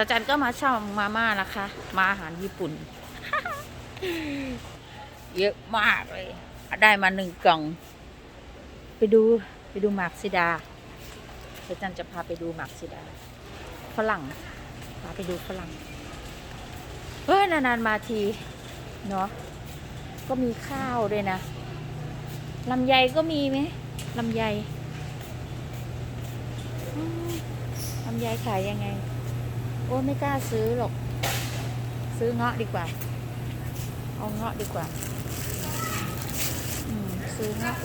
อาจารย์ก็มาช่องมาม่านะคะ มาอาหารญี่ปุ่น เยอะมากเลย ได้มาหนึ่งกล่อง ไปดูไปดูหมากซิดาอาจารย์จะพาไปดูหมากซิดาฝรั่งพาไปดูฝรั่งเฮ้ยนานๆมาทีเนาะก็มีข้าวด้วยนะลำไยก็มีไหมลำไยลำไยขายยังไง โอ้ไม่กล้าซื้อหรอก ซื้อเงาะดีกว่า เอาเงาะดีกว่า อืม ซื้อเงาะ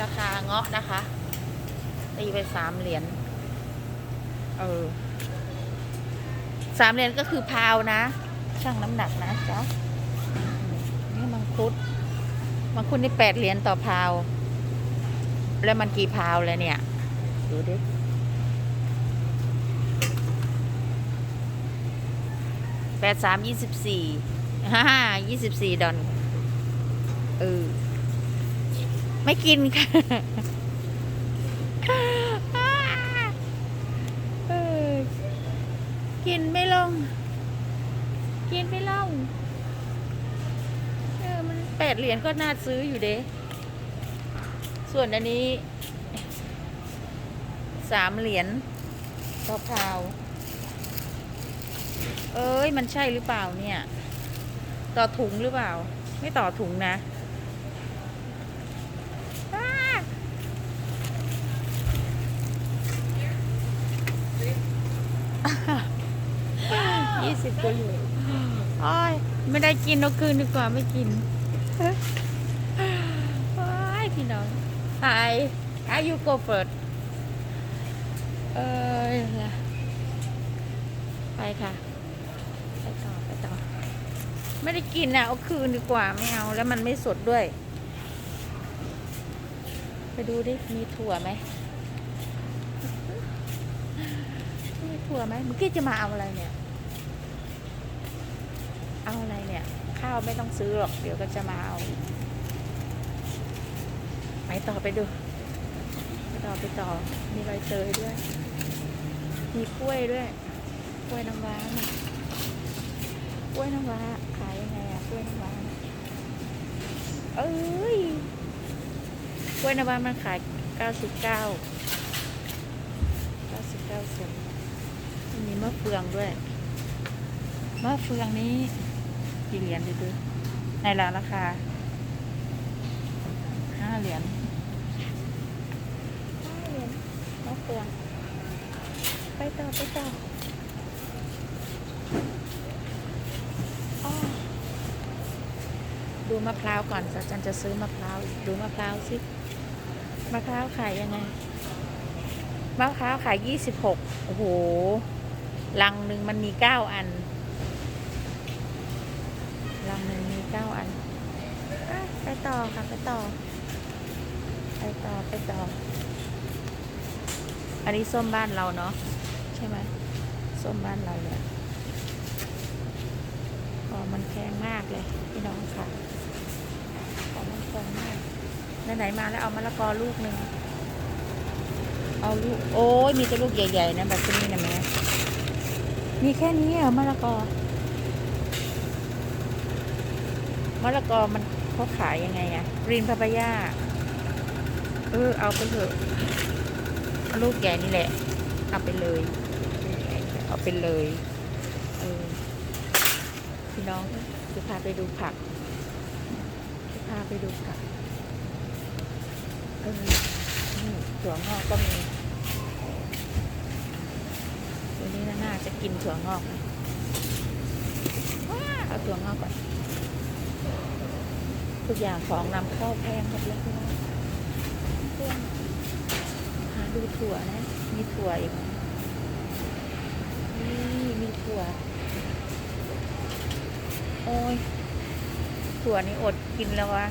ราคาเงาะนะคะ ตีไปสามเหรียญ เออสามเหรียญก็คือพาวนะ ช่างน้ำหนักนะจ๊ะนี่มังคุด มังคุดนี่แปดเหรียญต่อพาว แล้วมันกี่พาวแล้วเนี่ย ดูดิแปดสามยี่สิบสี่ฮ่ายี่สิบสี่ดอนเออไม่กินค่ะเออกินไม่ลง กินไม่ลงเออมันแปดเหรียญก็น่าซื้ออยู่เด้ ส่วนอันนี้สามเหรียญต่อพาว เอ้ย มันใช่หรือเปล่าเนี่ย ต่อถุงหรือเปล่า ไม่ต่อถุงนะอ้ายี่สิบกว่าเหรียญอ้ยไม่ได้กินเอาคืนดีกว่าไม่กิน Hi How you go first เอ้ยไปค่ะ ไปต่อ ไปต่อ ไม่ได้กินอะ เอาคืนดีกว่า ไม่เอา แล้วมันไม่สดด้วย ไปดูดิ มีถั่วไหม มีถั่วไหมเมื่อกี้จะมาเอาอะไรเนี่ย เอาอะไรเนี่ย ข้าวไม่ต้องซื้อหรอก เดี๋ยวก็จะมาเอา ไปต่อไปดูไปต่อไปต่อ มีใบเตยด้วย มีกล้วยด้วย กล้วยน้ำว้ากล้วยน้ำว้าขายยังไงอะกล้วยน้ำว้าเอ้ยกล้วยน้ำว้ามันขายเก้าสิบเก้าเก้าสิบเก้าเซนมีมะเฟืองด้วย มะเฟืองนี้กี่เหรียญดูดูในร้านราคาห้าเหรียญห้าเหรียญ มะเฟืองไปต่อไปต่ออ้อดูมะพร้าวก่อนอาจารย์จะซื้อมะพร้าวดูมะพร้าวสิมะพร้าวขายยังไงมะพร้าวขายยี่สิบหกโอ้โหลังหนึ่งมันมีเก้าอันลังหนึ่งมีเก้าอันไปต่อค่ะไปต่อ ไปต่อไปต่อ อันนี้ส้มบ้านเราเนาะใช่ไหมส้มบ้านเราเนี่ยขอมันแพงมากเลยพี่น้องค่ะขอมันแพงมากไหนๆมาแล้วเอามะละกอลูกหนึ่งเอาลูกโอ้ยมีแต่ลูกใหญ่ๆนะแบบนี้นะแม่มีแค่นี้เหรอมะละกอมะละกอมันเขาขายยังไงอะรีนพาปายาเออเอาไปเถอะ ลูกใหญ่นี่แหละ เอาไปเลย เอาไปเลยเออพี่น้องจะพาไปดูผักจะพาไปดูผักเออนี่ถั่วงอกก็มีตัวนี้น่าจะกินถั่วงอกว้าเอาถั่วงอกก่อนทุกอย่างของนำเข้าแพงหมดเลยพี่น้องเพื่องหา ดูถั่วนะ มีถั่วอีกนะนี่มีถั่ว โอ้ย ถั่วนี่อดกินแล้ววะ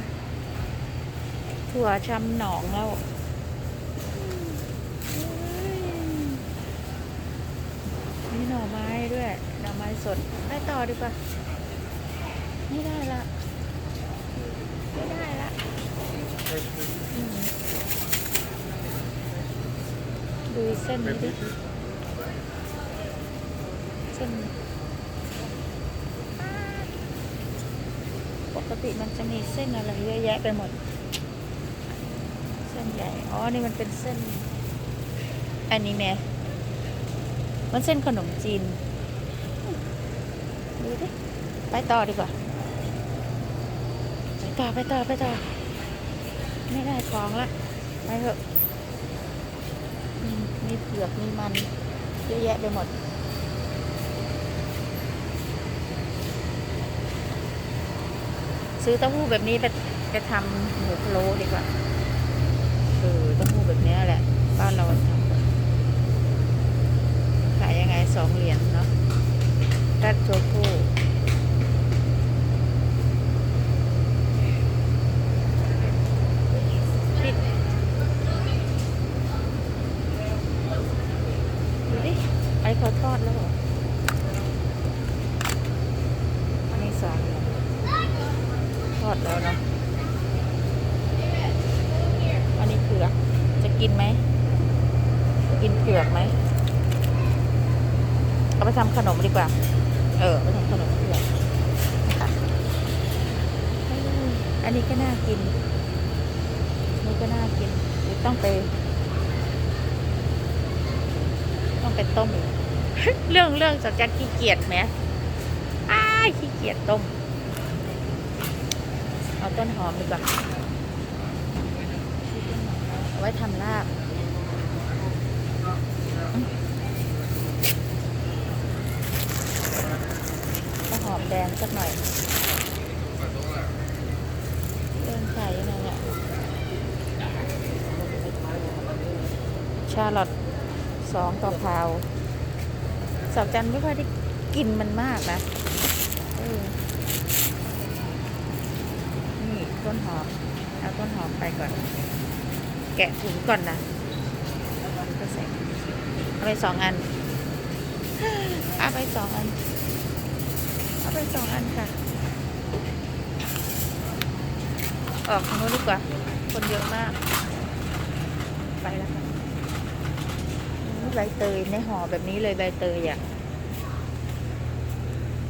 ถั่วช้ำหนองแล้วมีหน่อไม้ด้วย หน่อไม้สดไปต่อดีกว่าไม่ได้ละ ไม่ได้ละ ดูเส้นนี้ดิเส้นปกติมันจะมีเส้นอะไรเยอะแยะไปหมด เส้นใหญ่ อ๋อ นี่มันเป็นเส้น อันนี้แม่มันเส้นขนมจีน ดูดิ ไปต่อดีกว่า ไปต่อ ไปต่อ ไปต่อ ไม่ได้ของละ ไปเถอะอื มีเผือก มีมันเยอะแยะไปหมด ซื้อเต้าหู้แบบนี้ไปไปทำหมูพะโล้ดีกว่า เออเต้าหู้แบบนี้แหละ บ้านเราทำขายยังไงสองเหรียญเนาะรัดโชฟูปิดดูดิไอ้เขาทอดแล้วเหรอ อันนี้สองเหรียญ ทอดแล้วเนาะ อันนี้เผือก จะกินไหม กินเผือกไหมเอาไปทำขนมดีกว่า เออไปทำขนมเผือกอันนี้ก็น่ากินนนี้ก็น่ากินต้องไป ต้องไปต้มอีกเรื่องเรื่องจากการขี้เกียจไหมอ้าขี้เกียจต้ม เอาต้นหอมดีกว่า เอาไว้ทำลาบ อืมเอาหอมแดงสักหน่อยเดินใส่ยังไงเนี่ยชาลอตสองกะเพราสาวจันไม่ค่อยได้กินมันมากนะนี่ต้นหอม เอาต้นหอมไปก่อน แกะถุงก่อนนะแล้วก็ใส่ เอาไปสองอัน เอาไปสองอัน เอาไปสองอันค่ะ ออกทางโน้นดีกว่า คนเยอะมาก ไปแล้วค่ะใบเตยในห่อแบบนี้เลยใบเตยอะ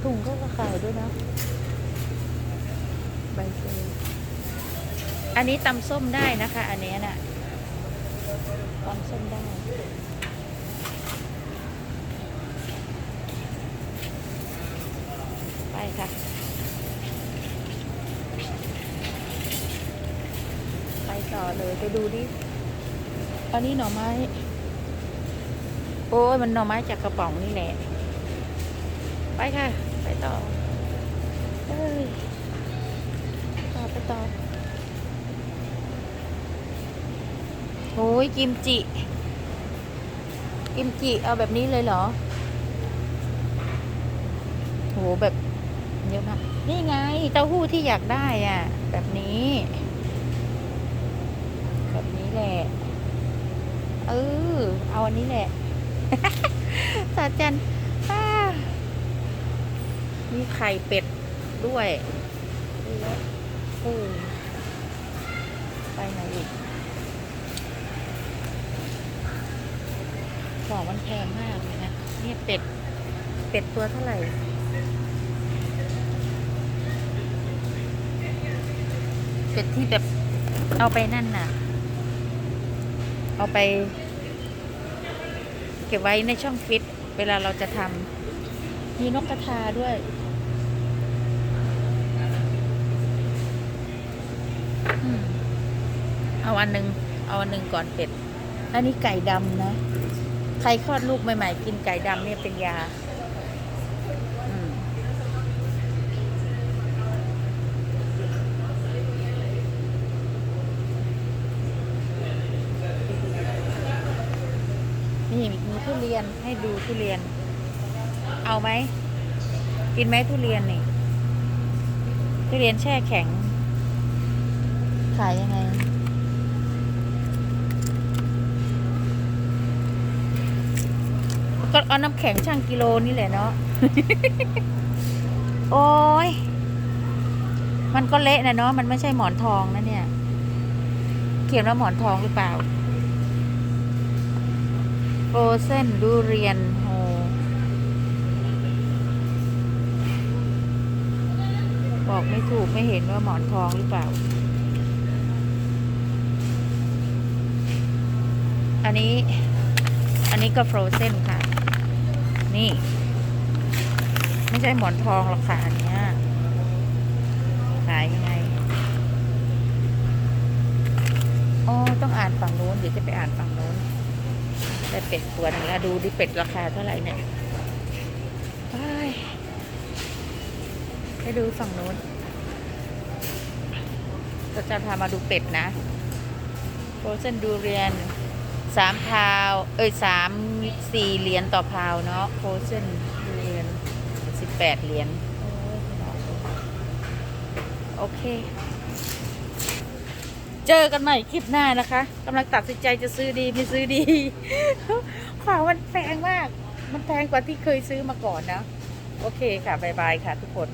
ถุงก็ขายด้วยนะใบเตยอันนี้ตำส้มได้นะคะ อันเนี้ยน่ะตำส้มได้ ไป ค่ะ ไปต่อเลยไปดูดิอันนี้หน่อไม้ โอ้ยมันหน่อไม้จากกระป๋องนี่แหละ ไปค่ะ ไปต่อเอ้ยต่อไปต่อโอ้ยกิมจิ กิมจิเอาแบบนี้เลยเหรอโหแบบ เยอะมากนี่ไง เต้าหู้ที่อยากได้อะ แบบนี้ แบบนี้แหละ เออ เอาอันนี้แหละสาจันอ้ามีไข่เป็ดด้วยเออไปไหนอีกของมันแพงมากเลยนะเนี่ยเป็ด เป็ดตัวเท่าไหร่ เป็ดที่แบบเอาไปนั่นน่ะ เอาไป เก็บไว้ในช่องฟิต เวลาเราจะทำมีนกกระทาด้วยอเอาอันหนึ่งเอาอันหนึ่งก่อนเป็ด อันนี้ไก่ดำนะ ใครคลอดลูกใหม่ๆ กินไก่ดำเนี่ยเป็นยาอืมนี่มีทุ เรียนให้ดูทุเรียน เอาไหม กินไหมทุเรียนนี่ ทุเรียนแช่แข็ง ขายยังไง ก็เอาน้ำแข็งช่างกิโลนี่แหละเนาะ โอ้ย มันก็เละนะเนาะ มันไม่ใช่หมอนทองนะเนี่ย เขียนว่าหมอนทองหรือเปล่า โฟเซนดูเรียนโฮบอกไม่ถูกไม่เห็นว่าหมอนทองหรือเปล่า อันนี้ อันนี้ก็โฟรเซนค่ะ นี่ ไม่ใช่หมอนทองหรอกค่ะอันเนี้ยขายยังไงอ๋อต้องอ่านฝั่งนู้น เดี๋ยวจะไปอ่านฝั่งนู้น ได้เป็ดตัวหนึ่งแล้วดูดิเป็ดราคาเท่าไหร่เนี่ยไปไปดูฝั่งนู้นเราจะพามาดูเป็ดนะโรเซนดูเรียนสามพาว เอ้ยสามสี่เหรียญต่อพาวเนาะโรเซนดูเรียนสิบแปดเหรียญโอ้ยพี่น้องโอเค เจอกันใหม่คลิปหน้านะคะกำลังตัดสินใจจะซื้อดีไม่ซื้อดี ของมันแพงมาก มันแพงกว่าที่เคยซื้อมาก่อนนะ โอเคค่ะ บ๊ายบายค่ะทุกคน